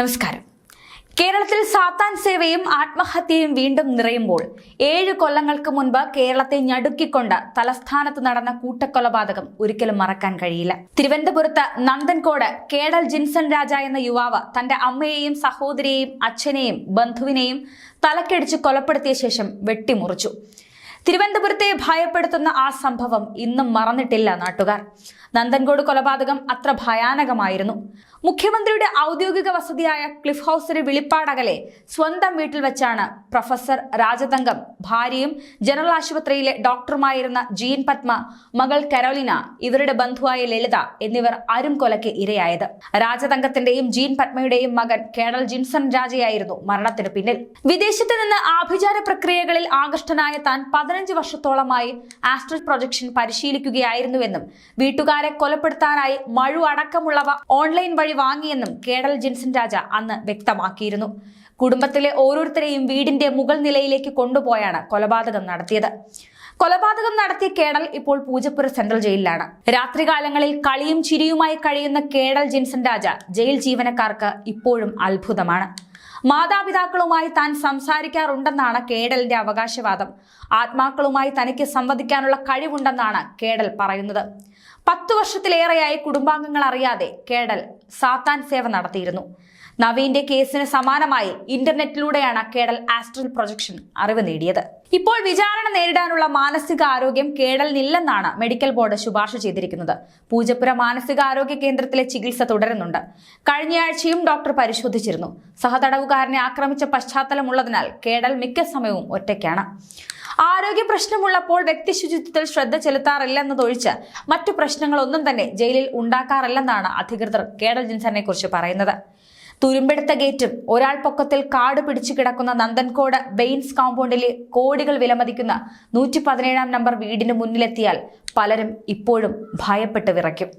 നമസ്കാരം. കേരളത്തിൽ സാത്താൻ സേവയും ആത്മഹത്യയും വീണ്ടും നിറയുമ്പോൾ ഏഴ് കൊല്ലങ്ങൾക്ക് മുൻപ് കേരളത്തെ ഞടുക്കിക്കൊണ്ട് തലസ്ഥാനത്ത് നടന്ന കൂട്ടക്കൊലപാതകം ഒരിക്കലും മറക്കാൻ കഴിയില്ല. തിരുവനന്തപുരത്ത് നന്ദൻകോട് കേടൽ ജിൻസൺ രാജ എന്ന യുവാവ് തന്റെ അമ്മയെയും സഹോദരിയെയും അച്ഛനെയും ബന്ധുവിനെയും തലക്കടിച്ച് കൊലപ്പെടുത്തിയ ശേഷം വെട്ടിമുറിച്ചു. തിരുവനന്തപുരത്തെ ഭയപ്പെടുത്തുന്ന ആ സംഭവം ഇന്നും മറന്നിട്ടില്ല നാട്ടുകാർ. നന്ദൻകോട് കൊലപാതകം അത്ര ഭയാനകമായിരുന്നു. മുഖ്യമന്ത്രിയുടെ ഔദ്യോഗിക വസതിയായ ക്ലിഫ് ഹൗസിന് വിളിപ്പാടകലെ സ്വന്തം വീട്ടിൽ വെച്ചാണ് പ്രൊഫസർ രാജതംഗം ഭാര്യയും ജനറൽ ആശുപത്രിയിലെ ഡോക്ടറുമായിരുന്ന ജീൻ പത്മ മകൾ കരോലിന ഇവരുടെ ബന്ധുവായ ലളിത എന്നിവർ അരും കൊലയ്ക്ക് ഇരയായത്. രാജതംഗത്തിന്റെയും ജീൻ പത്മയുടെയും മകൻ കേണൽ ജിൻസൺ രാജയായിരുന്നു മരണത്തിന് പിന്നിൽ. വിദേശത്ത് നിന്ന് ആഭിചാര പ്രക്രിയകളിൽ ആകൃഷ്ടനായ താൻ പതിനഞ്ച് വർഷത്തോളമായി ആസ്ട്രൽ പ്രൊജക്ഷൻ പരിശീലിക്കുകയായിരുന്നുവെന്നും വീട്ടുകാരെ കൊലപ്പെടുത്താനായി മഴു അടക്കമുള്ളവ ഓൺലൈൻ വഴി വാങ്ങിയെന്നും കേടൽ ജിൻസൺ രാജ അന്ന് വ്യക്തമാക്കിയിരുന്നു. കുടുംബത്തിലെ ഓരോരുത്തരെയും വീടിന്റെ മുകൾ നിലയിലേക്ക് കൊണ്ടുപോയാണ് കൊലപാതകം നടത്തിയത്. കൊലപാതകം നടത്തിയ കേടൽ ഇപ്പോൾ പൂജപ്പുര സെൻട്രൽ ജയിലിലാണ്. രാത്രികാലങ്ങളിൽ കളിയും ചിരിയുമായി കഴിയുന്ന കേടൽ ജിൻസൺ രാജ ജയിൽ ജീവനക്കാർക്ക് ഇപ്പോഴും അത്ഭുതമാണ്. മാതാപിതാക്കളുമായി താൻ സംസാരിക്കാറുണ്ടെന്നാണ് കേടലിന്റെ അവകാശവാദം. ആത്മാക്കളുമായി തനിക്ക് സംവദിക്കാനുള്ള കഴിവുണ്ടെന്നാണ് കേടൽ പറയുന്നത്. പത്തു വർഷത്തിലേറെയായി കുടുംബാംഗങ്ങൾ അറിയാതെ കേടൽ സാത്താൻ സേവ നടത്തിയിരുന്നു. നവീന്റെ കേസിന് സമാനമായി ഇന്റർനെറ്റിലൂടെയാണ് കേടൽ ആസ്ട്രൽ പ്രൊജക്ഷൻ അറിവ് നേടിയത്. ഇപ്പോൾ വിചാരണ നേരിടാനുള്ള മാനസിക ആരോഗ്യം കേടലിനില്ലെന്നാണ് മെഡിക്കൽ ബോർഡ് ശുപാർശ ചെയ്തിരിക്കുന്നത്. പൂജപ്പുര മാനസികാരോഗ്യ കേന്ദ്രത്തിലെ ചികിത്സ തുടരുന്നുണ്ട്. കഴിഞ്ഞയാഴ്ചയും ഡോക്ടർ പരിശോധിച്ചിരുന്നു. സഹതടവുകാരനെ ആക്രമിച്ച പശ്ചാത്തലമുള്ളതിനാൽ കേടൽ മിക്ക സമയവും ഒറ്റയ്ക്കാണ്. ആരോഗ്യ പ്രശ്നമുള്ളപ്പോൾ വ്യക്തി ശുചിത്വത്തിൽ ശ്രദ്ധ ചെലുത്താറില്ലെന്നതൊഴിച്ച് മറ്റു പ്രശ്നങ്ങളൊന്നും തന്നെ ജയിലിൽ ഉണ്ടാക്കാറില്ലെന്നാണ് അധികൃതർ കേഡൽ ജിൻസനെ കുറിച്ച് പറയുന്നത്. തുരുമ്പെടുത്ത ഗേറ്റും ഒരാൾ പൊക്കത്തിൽ കാട് പിടിച്ചു കിടക്കുന്ന നന്ദൻകോട് ബെയിൻസ് കോമ്പൗണ്ടിലെ കോടികൾ വിലമതിക്കുന്ന നൂറ്റി പതിനേഴാം നമ്പർ വീടിന് മുന്നിലെത്തിയാൽ പലരും ഇപ്പോഴും ഭയപ്പെട്ട് വിറയ്ക്കും.